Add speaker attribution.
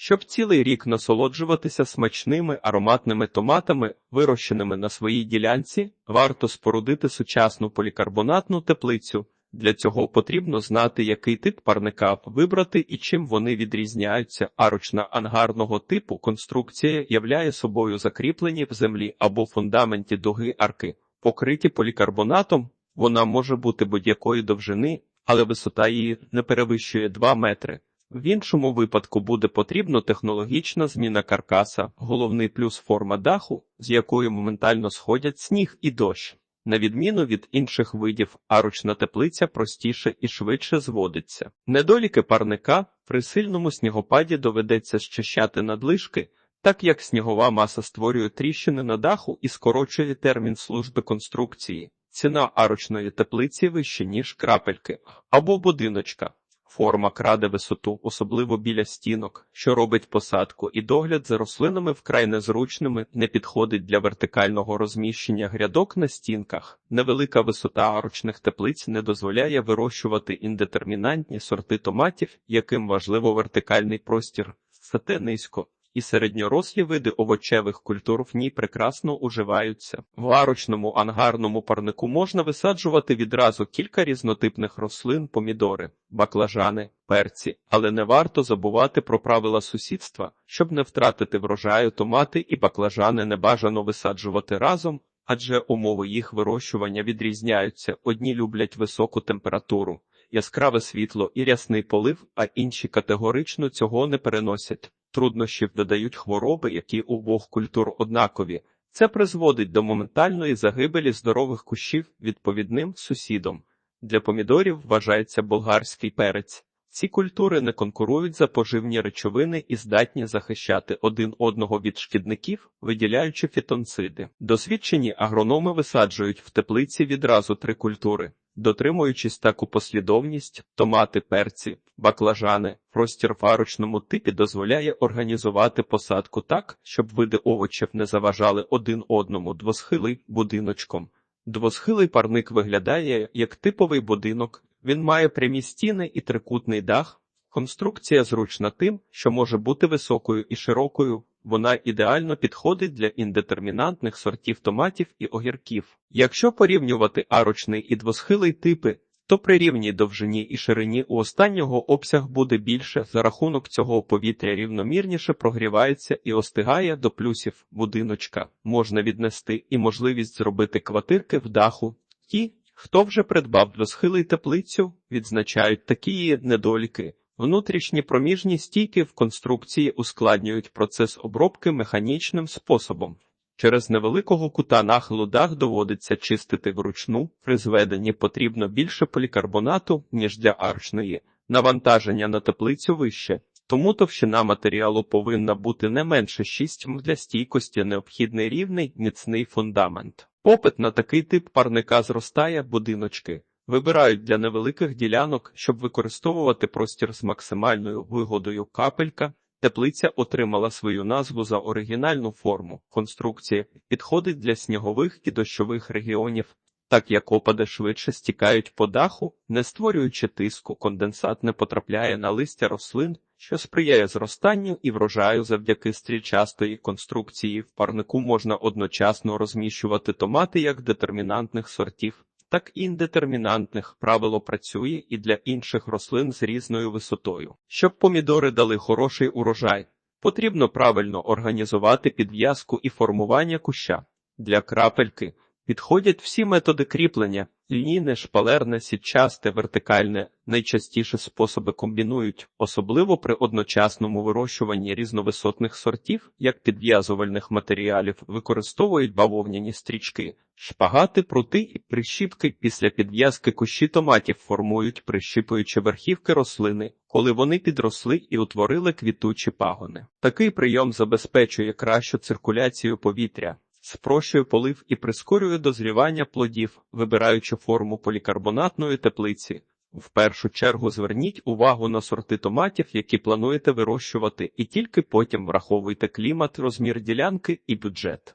Speaker 1: Щоб цілий рік насолоджуватися смачними ароматними томатами, вирощеними на своїй ділянці, варто спорудити сучасну полікарбонатну теплицю. Для цього потрібно знати, який тип парника вибрати і чим вони відрізняються. Арочна ангарного типу конструкція являє собою закріплені в землі або фундаменті дуги арки, покриті полікарбонатом. Вона може бути будь-якої довжини, але висота її не перевищує 2 метри. В іншому випадку буде потрібна технологічна зміна каркаса, головний плюс форма даху, з якою моментально сходять сніг і дощ. На відміну від інших видів, арочна теплиця простіше і швидше зводиться. Недоліки парника при сильному снігопаді доведеться щищати надлишки, так як снігова маса створює тріщини на даху і скорочує термін служби конструкції. Ціна арочної теплиці вища, ніж крапельки або будиночка. Форма краде висоту, особливо біля стінок, що робить посадку, і догляд за рослинами вкрай незручними, не підходить для вертикального розміщення грядок на стінках. Невелика висота арочних теплиць не дозволяє вирощувати індетермінантні сорти томатів, яким важливо вертикальний простір. Сате низько. І середньорослі види овочевих культур в ній прекрасно уживаються. В арочному ангарному парнику можна висаджувати відразу кілька різнотипних рослин, помідори, баклажани, перці, але не варто забувати про правила сусідства, щоб не втратити врожаю томати і баклажани не бажано висаджувати разом, адже умови їх вирощування відрізняються. Одні люблять високу температуру, яскраве світло і рясний полив, а інші категорично цього не переносять. Труднощів додають хвороби, які у обох культур однакові. Це призводить до моментальної загибелі здорових кущів відповідним сусідом. Для помідорів вважається болгарський перець. Ці культури не конкурують за поживні речовини і здатні захищати один одного від шкідників, виділяючи фітонциди. Досвідчені агрономи висаджують в теплиці відразу три культури. Дотримуючись таку послідовність, томати, перці, баклажани, простір в арочному типі дозволяє організувати посадку так, щоб види овочів не заважали один одному двосхилий будиночком. Двосхилий парник виглядає як типовий будинок, він має прямі стіни і трикутний дах. Конструкція зручна тим, що може бути високою і широкою, вона ідеально підходить для індетермінантних сортів томатів і огірків. Якщо порівнювати арочний і двосхилий типи, то при рівній довжині і ширині у останнього обсяг буде більше, за рахунок цього повітря рівномірніше прогрівається і остигає до плюсів будиночка. Можна віднести і можливість зробити квартирки в даху. Ті, хто вже придбав двосхилий теплицю, відзначають такі недоліки. Внутрішні проміжні стійки в конструкції ускладнюють процес обробки механічним способом. Через невеликого кута нахилу дах доводиться чистити вручну, при зведенні потрібно більше полікарбонату, ніж для арчної, навантаження на теплицю вище, тому товщина матеріалу повинна бути не менше 6 м для стійкості необхідний рівний міцний фундамент. Попит на такий тип парника зростає будиночки. Вибирають для невеликих ділянок, щоб використовувати простір з максимальною вигодою капелька. Теплиця отримала свою назву за оригінальну форму. Конструкція підходить для снігових і дощових регіонів, так як опади швидше стікають по даху, не створюючи тиску, конденсат не потрапляє на листя рослин, що сприяє зростанню і врожаю завдяки стрільчастої конструкції. В парнику можна одночасно розміщувати томати як детермінантних сортів так індетермінантних правило працює і для інших рослин з різною висотою. Щоб помідори дали хороший урожай, потрібно правильно організувати підв'язку і формування куща. Для крапельки підходять всі методи кріплення. Лінійне, шпалерне, сітчасте, вертикальне найчастіше способи комбінують, особливо при одночасному вирощуванні різновисотних сортів, як підв'язувальних матеріалів, використовують бавовняні стрічки, шпагати, прути і прищіпки після підв'язки кущі томатів формують, прищіпуючи верхівки рослини, коли вони підросли і утворили квітучі пагони. Такий прийом забезпечує кращу циркуляцію повітря спрощує полив і прискорює дозрівання плодів, вибираючи форму полікарбонатної теплиці. В першу чергу зверніть увагу на сорти томатів, які плануєте вирощувати, і тільки потім враховуйте клімат, розмір ділянки і бюджет.